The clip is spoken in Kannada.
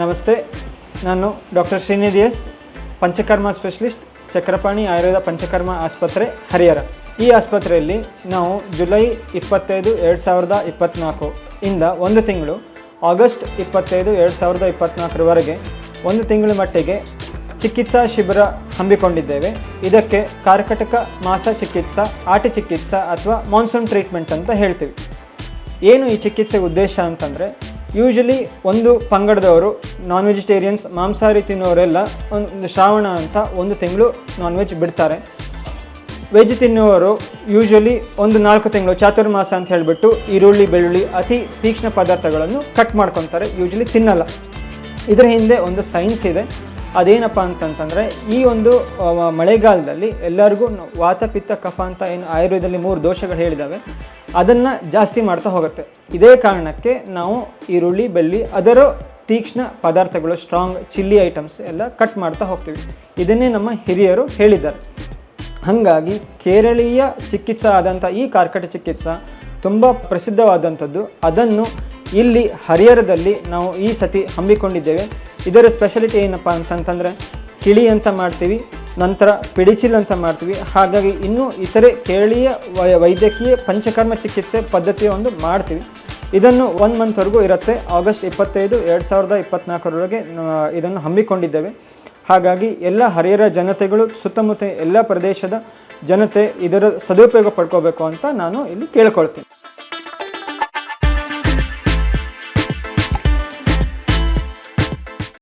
ನಮಸ್ತೆ. ನಾನು doctor Srinidhi S, panchakarma specialist, Chakrapani Ayurveda panchakarma ಆಸ್ಪತ್ರೆ, ಹರಿಹರ. ಈ ಆಸ್ಪತ್ರೆಯಲ್ಲಿ ನಾವು ಜುಲೈ ಇಪ್ಪತ್ತೈದು ಎರಡು ಸಾವಿರದ ಇಪ್ಪತ್ತ್ನಾಲ್ಕು ಇಂದ ಒಂದು ತಿಂಗಳು, ಆಗಸ್ಟ್ ಇಪ್ಪತ್ತೈದು ಎರಡು ಸಾವಿರದ ಇಪ್ಪತ್ತ್ನಾಲ್ಕರವರೆಗೆ ಒಂದು ತಿಂಗಳ ಮಟ್ಟಿಗೆ ಚಿಕಿತ್ಸಾ ಶಿಬಿರ ಹಮ್ಮಿಕೊಂಡಿದ್ದೇವೆ. ಇದಕ್ಕೆ ಕಾರ್ಕಟಕ ಮಾಸ ಚಿಕಿತ್ಸಾ, ಆಟಿ ಚಿಕಿತ್ಸಾ ಅಥವಾ ಮಾನ್ಸೂನ್ ಟ್ರೀಟ್ಮೆಂಟ್ ಅಂತ ಹೇಳ್ತೀವಿ. ಏನು ಈ ಚಿಕಿತ್ಸೆ ಉದ್ದೇಶ ಅಂತಂದರೆ ಯೂಶಲಿ ಒಂದು ಪಂಗಡದವರು ನಾನ್ ವೆಜಿಟೇರಿಯನ್ಸ್ ಮಾಂಸಾಹಾರಿ ತಿನ್ನೋರೆಲ್ಲ ಒಂದು ಶ್ರಾವಣ ಅಂತ ಒಂದು ತಿಂಗಳು ನಾನ್ ವೆಜ್ ಬಿಡ್ತಾರೆ. ವೆಜ್ ತಿನ್ನುವರು ಯೂಶಲಿ ಒಂದು ನಾಲ್ಕು ತಿಂಗಳು ಚಾತುರ್ಮಾಸ ಅಂತ ಹೇಳಿಬಿಟ್ಟು ಈರುಳ್ಳಿ, ಬೆಳ್ಳುಳ್ಳಿ ಅತಿ ತೀಕ್ಷ್ಣ ಪದಾರ್ಥಗಳನ್ನು ಕಟ್ ಮಾಡ್ಕೊತಾರೆ ಯೂಶಲಿ ತಿನ್ನಲ್ಲ. ಇದರ ಹಿಂದೆ ಒಂದು ಸೈನ್ಸ್ ಇದೆ. ಅದೇನಪ್ಪ ಅಂತಂತಂದರೆ, ಈ ಒಂದು ಮಳೆಗಾಲದಲ್ಲಿ ಎಲ್ಲರಿಗೂ ವಾತಪಿತ್ತ ವಾತ, ಪಿತ್ತ, ಕಫ ಅಂತ ಏನು ಆಯುರ್ವೇದದಲ್ಲಿ ಮೂರು ದೋಷಗಳು ಹೇಳಿದ್ದಾವೆ, ಅದನ್ನು ಜಾಸ್ತಿ ಮಾಡ್ತಾ ಹೋಗುತ್ತೆ. ಇದೇ ಕಾರಣಕ್ಕೆ ನಾವು ಈರುಳ್ಳಿ, ಬೆಳ್ಳಿ, ಅದರ ತೀಕ್ಷ್ಣ ಪದಾರ್ಥಗಳು ಸ್ಟ್ರಾಂಗ್ ಚಿಲ್ಲಿ ಐಟಮ್ಸ್ ಎಲ್ಲ ಕಟ್ ಮಾಡ್ತಾ ಹೋಗ್ತೀವಿ. ಇದನ್ನೇ ನಮ್ಮ ಹಿರಿಯರು ಹೇಳಿದ್ದಾರೆ. ಹಾಗಾಗಿ ಕೇರಳೀಯ ಚಿಕಿತ್ಸಾ ಆದಂಥ ಈ ಕಾರ್ಕಟ ಚಿಕಿತ್ಸಾ ತುಂಬ ಪ್ರಸಿದ್ಧವಾದಂಥದ್ದು. ಅದನ್ನು ಇಲ್ಲಿ ಹರಿಹರದಲ್ಲಿ ನಾವು ಈ ಸತಿ ಹಮ್ಮಿಕೊಂಡಿದ್ದೇವೆ. ಇದರ ಸ್ಪೆಷಾಲಿಟಿ ಏನಪ್ಪ ಅಂತಂತಂದರೆ ಕಿಳಿ ಅಂತ ಮಾಡ್ತೀವಿ, ನಂತರ ಪಿಡಿಚಿಲ್ ಅಂತ ಮಾಡ್ತೀವಿ. ಹಾಗಾಗಿ ಇನ್ನೂ ಇತರೆ ಕೇಳಿಯ ವೈದ್ಯಕೀಯ ಪಂಚಕರ್ಮ ಚಿಕಿತ್ಸೆ ಪದ್ಧತಿಯ ಒಂದು ಮಾಡ್ತೀವಿ. ಇದನ್ನು ಒನ್ ಮಂತ್ವರೆಗೂ ಇರುತ್ತೆ. ಆಗಸ್ಟ್ ಇಪ್ಪತ್ತೈದು, ಎರಡು ಸಾವಿರದ ಇಪ್ಪತ್ತ್ನಾಲ್ಕರೊಳಗೆ ಇದನ್ನು ಹಮ್ಮಿಕೊಂಡಿದ್ದೇವೆ. ಹಾಗಾಗಿ ಎಲ್ಲ ಹರಿಹರ ಜನತೆಗಳು, ಸುತ್ತಮುತ್ತ ಎಲ್ಲ ಪ್ರದೇಶದ ಜನತೆ ಇದರ ಸದುಪಯೋಗ ಪಡ್ಕೋಬೇಕು ಅಂತ ನಾನು ಇಲ್ಲಿ ಕೇಳ್ಕೊಳ್ತೀನಿ.